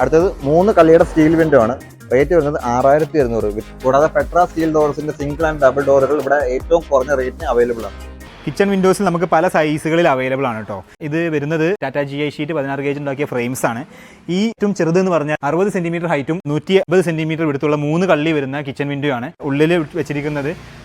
അടുത്തത് മൂന്ന് കളിയുടെ സ്റ്റീൽ വിൻഡോ ആണ്. റേറ്റ് വരുന്നത് ആറായിരത്തി ഇരുന്നൂറ്. കൂടാതെ പെട്ര സ്റ്റീൽ ഡോർസിന്റെ സിംഗിൾ ആൻഡ് ഡബിൾ ഡോറുകൾ ഇവിടെ ഏറ്റവും കുറഞ്ഞ റേറ്റിന് അവൈലബിൾ ആണ്. കിച്ചൺ വിൻഡോസിൽ നമുക്ക് പല സൈസുകളിൽ അവൈലബിൾ ആണ് കേട്ടോ ഇത് വരുന്നത് ടാറ്റ ജി ഐ ഷീറ്റ് പതിനാറ് ഗേജ് ഉണ്ടാക്കിയ ഫ്രെയിംസ് ആണ്. ഈ ഏറ്റവും ചെറുത് എന്ന് പറഞ്ഞാൽ അറുപത് സെന്റിമീറ്റർ ഹൈറ്റും നൂറ്റി അമ്പത് സെന്റിമീറ്റർ വിടുത്തുള്ള മൂന്ന് കള്ളി വരുന്ന കിച്ചൺ വിൻഡോ ആണ് ഉള്ളിൽ വെച്ചിരിക്കുന്നത്.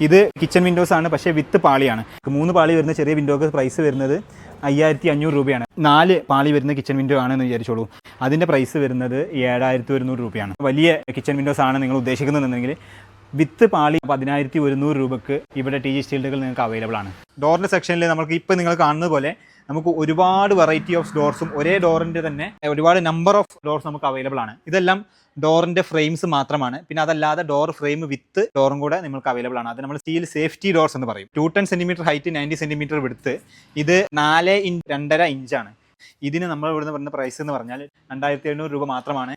ഇത് കിച്ചൺ വിൻഡോസ് ആണ് പക്ഷേ വിത്ത് പാളിയാണ്. മൂന്ന് പാളി വരുന്ന ചെറിയ വിൻഡോക്ക് പ്രൈസ് വരുന്നത് അയ്യായിരത്തി അഞ്ഞൂറ് രൂപയാണ്. നാല് പാളി വരുന്ന കിച്ചൺ വിൻഡോ ആണെന്ന് വിചാരിച്ചോളൂ. അതിന്റെ പ്രൈസ് വരുന്നത് ഏഴായിരത്തി ഒരുന്നൂറ് രൂപയാണ്. വലിയ കിച്ചൺ വിൻഡോസ് ആണ് നിങ്ങൾ ഉദ്ദേശിക്കുന്നതെന്നുണ്ടെങ്കിൽ വിത്ത് പാളി പതിനായിരത്തി ഒരുന്നൂറ് രൂപക്ക് ഇവിടെ ടി ജി സ്റ്റീലുകൾ നിങ്ങൾക്ക് അവൈലബിൾ ആണ്. ഡോറിന്റെ സെക്ഷനിൽ നമുക്ക് ഇപ്പോൾ നിങ്ങൾ കാണുന്നത് പോലെ നമുക്ക് ഒരുപാട് വെറൈറ്റി ഓഫ് ഡോർസും ഒരേ ഡോറിന്റെ തന്നെ ഒരുപാട് നമ്പർ ഓഫ് ഡോർസ് നമുക്ക് അവൈലബിൾ ആണ്. ഇതെല്ലാം ഡോറിന്റെ ഫ്രെയിംസ് മാത്രമാണ്. പിന്നെ അതല്ലാതെ ഡോർ ഫ്രെയിം വിത്ത് ഡോറും കൂടെ നിങ്ങൾക്ക് അവൈലബിൾ ആണ്. അത് നമ്മൾ സ്റ്റീൽ സേഫ്റ്റി ഡോർസ് എന്ന് പറയും. Two ten centimetre height ninety centimetre വിടുത്ത് ഇത് നാല് ഇഞ്ച് രണ്ടര ഇഞ്ചാണ് ഇതിന് നമ്മൾ ഇവിടുന്ന് പറയുന്ന പ്രൈസ് എന്ന് പറഞ്ഞാൽ രണ്ടായിരത്തി എഴുന്നൂറ് രൂപ മാത്രമാണ്.